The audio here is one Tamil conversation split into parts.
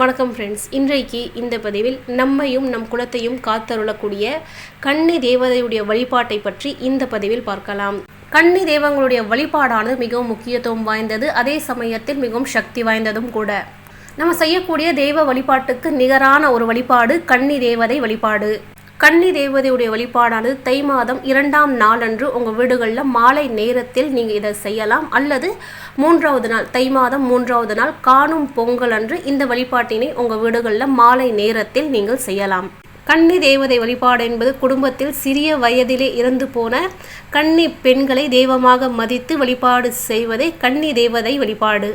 வணக்கம் ஃப்ரெண்ட்ஸ் இன்றைக்கு இந்த பதிவில் நம்மையும் நம் குலத்தையும் காத்தருளக்கூடிய கன்னி தேவதையுடைய வழிபாட்டை பற்றி இந்த பதிவில் பார்க்கலாம். கன்னி தெய்வங்களுடைய வழிபாடானது மிகவும் முக்கியத்துவம் வாய்ந்தது அதே சமயத்தில் மிகவும் சக்தி வாய்ந்ததும் கூட. நம்ம செய்யக்கூடிய தெய்வ வழிபாட்டுக்கு நிகரான ஒரு வழிபாடு கன்னி தேவதை வழிபாடு. கன்னி தேவதையுடைய வழிபாடானது தை மாதம் இரண்டாம் நாளன்று உங்கள் வீடுகளில் மாலை நேரத்தில் நீங்கள் இதை செய்யலாம். அல்லது மூன்றாவது நாள் தை மாதம் மூன்றாவது நாள் காணும் பொங்கல் அன்று இந்த வழிபாட்டினை உங்கள் வீடுகளில் மாலை நேரத்தில் நீங்கள் செய்யலாம். கன்னி தேவதை வழிபாடு என்பது குடும்பத்தில் சிறிய வயதிலே இறந்து போன கன்னி பெண்களை தெய்வமாக மதித்து வழிபாடு செய்வதே கன்னி தேவதை வழிபாடு.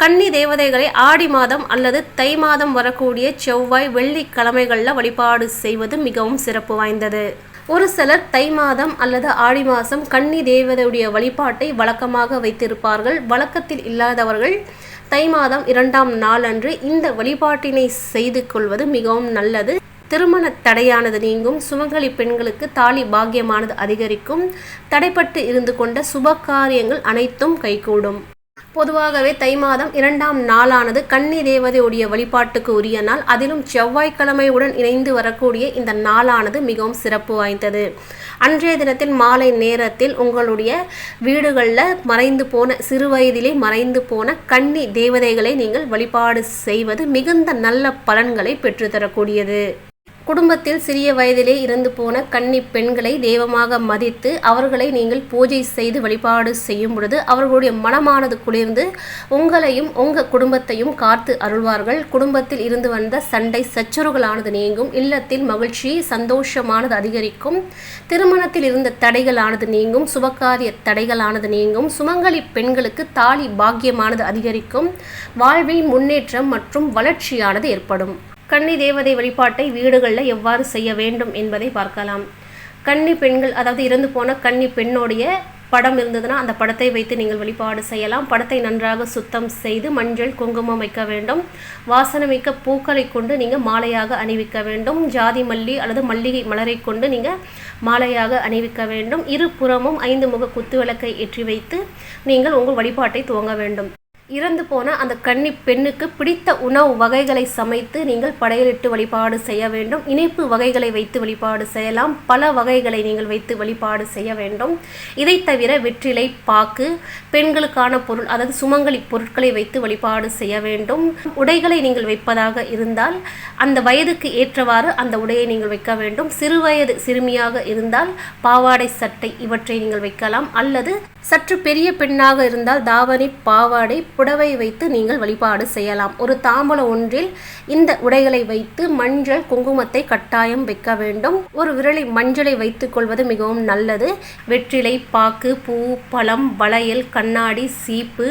கன்னி தேவதைகளை ஆடி மாதம் அல்லது தை மாதம் வரக்கூடிய செவ்வாய் வெள்ளிக்கிழமைகளில் வழிபாடு செய்வது மிகவும் சிறப்பு வாய்ந்தது. ஒரு சிலர் தை மாதம் அல்லது ஆடி மாதம் கன்னி தேவதையுடைய வழிபாட்டை வழக்கமாக வைத்திருப்பார்கள். வழக்கத்தில் இல்லாதவர்கள் தை மாதம் இரண்டாம் நாளன்று இந்த வழிபாட்டினை செய்து கொள்வது மிகவும் நல்லது. திருமண தடையானது நீங்கும். சுமங்கலி பெண்களுக்கு தாலி பாக்கியமானது அதிகரிக்கும். தடைப்பட்டு இருந்து கொண்ட சுப காரியங்கள் அனைத்தும் கைகூடும். பொதுவாகவே தை மாதம் இரண்டாம் நாளானது கன்னி தேவதையுடைய வழிபாட்டுக்கு உரிய நாள். அதிலும் செவ்வாய்க்கிழமையுடன் இணைந்து வரக்கூடிய இந்த நாளானது மிகவும் சிறப்பு வாய்ந்தது. அன்றைய தினத்தில் மாலை நேரத்தில் உங்களுடைய வீடுகளில் மறைந்து போன சிறு வயதிலே மறைந்து போன கன்னி தேவதைகளை நீங்கள் வழிபாடு செய்வது மிகுந்த நல்ல பலன்களை பெற்றுத்தரக்கூடியது. குடும்பத்தில் சிறிய வயதிலே இறந்து போன கன்னி பெண்களை தெய்வமாக மதித்து அவர்களை நீங்கள் பூஜை செய்து வழிபாடு செய்யும் பொழுது அவர்களுடைய மனமானது குளிர்ந்து உங்களையும் உங்கள் குடும்பத்தையும் காத்து அருள்வார்கள். குடும்பத்தில் இருந்து வந்த சண்டை சச்சரவுகளானது நீங்கும். இல்லத்தில் மகிழ்ச்சி சந்தோஷமானது அதிகரிக்கும். திருமணத்தில் இருந்த தடைகளானது நீங்கும். சுபகாரிய தடைகளானது நீங்கும். சுமங்கலி பெண்களுக்கு தாலி பாக்கியமானது அதிகரிக்கும். வாழ்வில் முன்னேற்றம் மற்றும் வளர்ச்சியானது ஏற்படும். கன்னி தேவதை வழிபாட்டை வீடுகளில் எவ்வாறு செய்ய வேண்டும் என்பதை பார்க்கலாம். கன்னி பெண்கள் அதாவது இறந்து போன கன்னி பெண்ணுடைய படம் இருந்ததுன்னா அந்த படத்தை வைத்து நீங்கள் வழிபாடு செய்யலாம். படத்தை நன்றாக சுத்தம் செய்து மஞ்சள் குங்குமம் வைக்க வேண்டும். வாசனமிக்க பூக்களை கொண்டு நீங்கள் மாலையாக அணிவிக்க வேண்டும். ஜாதி மல்லி அல்லது மல்லிகை மலரை கொண்டு நீங்கள் மாலையாக அணிவிக்க வேண்டும். இருபுறமும் ஐந்து முக குத்து விளக்கை ஏற்றி வைத்து நீங்கள் உங்கள் வழிபாட்டை துவங்க வேண்டும். இறந்து போன அந்த கன்னி பெண்ணுக்கு பிடித்த உணவு வகைகளை சமைத்து நீங்கள் படையலிட்டு வழிபாடு செய்ய வேண்டும். இனிப்பு வகைகளை வைத்து வழிபாடு செய்யலாம். பல வகைகளை நீங்கள் வைத்து வழிபாடு செய்ய வேண்டும். இதை தவிர வெற்றிலை பாக்கு பெண்களுக்கான பொருள் அதாவது சுமங்கலி பொருட்களை வைத்து வழிபாடு செய்ய வேண்டும். உடைகளை நீங்கள் வைப்பதாக இருந்தால் அந்த வயதுக்கு ஏற்றவாறு அந்த உடையை நீங்கள் வைக்க வேண்டும். சிறுவயது சிறுமியாக இருந்தால் பாவாடை சட்டை இவற்றை நீங்கள் வைக்கலாம். அல்லது சற்று பெரிய பெண்ணாக இருந்தால் தாவணி பாவாடை புடவை வைத்து நீங்கள் வழிபாடு செய்யலாம். ஒரு தாம்பலம் ஒன்றில் இந்த உடைகளை வைத்து மஞ்சள் குங்குமத்தை கட்டாயம் வைக்க வேண்டும். ஒரு விரலை மஞ்சளை வைத்துக் கொள்வது மிகவும் நல்லது. வெற்றிலை பாக்கு பூ பழம் வளையல் கண்ணாடி சீப்பு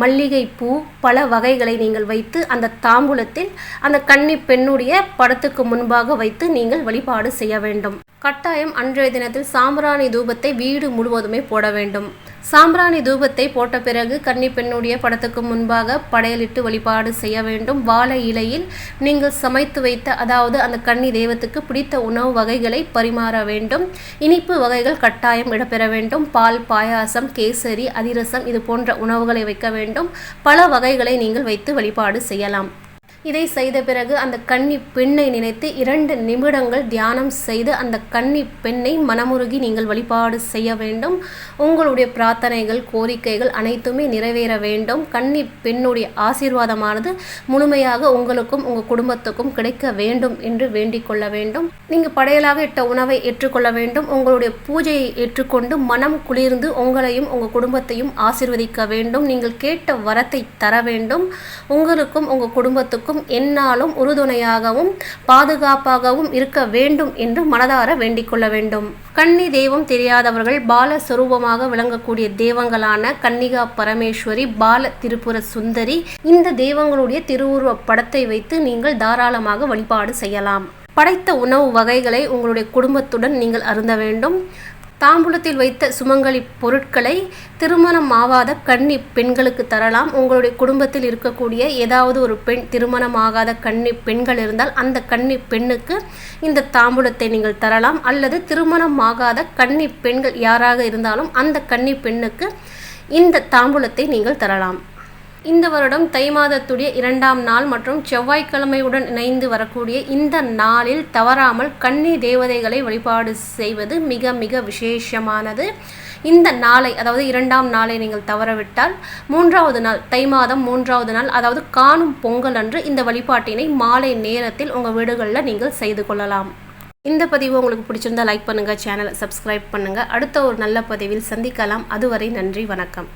மல்லிகைப்பூ பல வகைகளை நீங்கள் வைத்து அந்த தாம்பூலத்தில் அந்த கன்னி பெண்ணுடைய படத்துக்கு முன்பாக வைத்து நீங்கள் வழிபாடு செய்ய வேண்டும். கட்டாயம் அன்றைய தினத்தில் சாம்பிராணி தூபத்தை வீடு முழுவதுமே போட வேண்டும். சாம்பிராணி தூபத்தை போட்ட பிறகு கன்னி பெண்ணுடைய படத்துக்கு முன்பாக படையலிட்டு வழிபாடு செய்ய வேண்டும். வாழை இலையில் நீங்கள் சமைத்து வைத்த அதாவது அந்த கன்னி தெய்வத்துக்கு பிடித்த உணவு வகைகளை பரிமாற வேண்டும். இனிப்பு வகைகள் கட்டாயம் இடம்பெற வேண்டும். பால் பாயாசம் கேசரி அதிரசம் இது போன்ற உணவுகளை வைக்க வேண்டும். பல வகைகளை நீங்கள் வைத்து வழிபாடு செய்யலாம். இதை செய்த பிறகு அந்த கன்னி பெண்ணை நினைத்து இரண்டு நிமிடங்கள் தியானம் செய்து அந்த கன்னி பெண்ணை மனமுருகி நீங்கள் வழிபாடு செய்ய வேண்டும். உங்களுடைய பிரார்த்தனைகள் கோரிக்கைகள் அனைத்துமே நிறைவேற வேண்டும். கன்னி பெண்ணுடைய ஆசீர்வாதமானது முழுமையாக உங்களுக்கும் உங்கள் குடும்பத்துக்கும் கிடைக்க வேண்டும் என்று வேண்டிக் கொள்ள வேண்டும். நீங்கள் படையலாக இட்ட உணவை ஏற்றுக்கொள்ள வேண்டும். உங்களுடைய பூஜையை ஏற்றுக்கொண்டு மனம் குளிர்ந்து உங்களையும் உங்கள் குடும்பத்தையும் ஆசீர்வதிக்க வேண்டும். நீங்கள் கேட்ட வரத்தை தர வேண்டும். உங்களுக்கும் உங்கள் குடும்பத்துக்கும் இருக்கும். என்னாலும் உறுதுணையாகவும் பாதுகாப்பாகவும் இருக்க வேண்டும் என்று மனதார வேண்டிக் கொள்ள வேண்டும். கன்னி தெய்வம் தெரியாதவர்கள் பால சுரூபமாக விளங்கக்கூடிய தெய்வங்களான கன்னிகா பரமேஸ்வரி பால திருப்புர சுந்தரி இந்த தெய்வங்களுடைய திருவுருவ படத்தை வைத்து நீங்கள் தாராளமாக வழிபாடு செய்யலாம். படைத்த உணவு வகைகளை உங்களுடைய குடும்பத்துடன் நீங்கள் அருந்த வேண்டும். தாம்பூலத்தில் வைத்த சுமங்கலி பொருட்களை திருமணம் ஆகாத கன்னி பெண்களுக்கு தரலாம். உங்களுடைய குடும்பத்தில் இருக்கக்கூடிய ஏதாவது ஒரு பெண் திருமணம் ஆகாத கன்னி பெண்கள் இருந்தால் அந்த கன்னி பெண்ணுக்கு இந்த தாம்பூலத்தை நீங்கள் தரலாம். அல்லது திருமணம் ஆகாத கன்னி பெண்கள் யாராக இருந்தாலும் அந்த கன்னி பெண்ணுக்கு இந்த தாம்பூலத்தை நீங்கள் தரலாம். இந்த வருடம் தை மாதத்துடைய இரண்டாம் நாள் மற்றும் செவ்வாய்க்கிழமையுடன் இணைந்து வரக்கூடிய இந்த நாளில் தவறாமல் கன்னி தேவதைகளை வழிபாடு செய்வது மிக மிக விசேஷமானது. இந்த நாளை அதாவது இரண்டாம் நாளை நீங்கள் தவறவிட்டால் மூன்றாவது நாள் தை மாதம் மூன்றாவது நாள் அதாவது காணும் பொங்கல் அன்று இந்த வழிபாட்டினை மாலை நேரத்தில் உங்கள் வீடுகளில் நீங்கள் செய்து கொள்ளலாம். இந்த பதிவு உங்களுக்கு பிடிச்சிருந்தா லைக் பண்ணுங்கள் சேனலை சப்ஸ்கிரைப் பண்ணுங்கள் அடுத்த ஒரு நல்ல பதிவில் சந்திக்கலாம். அதுவரை நன்றி வணக்கம்.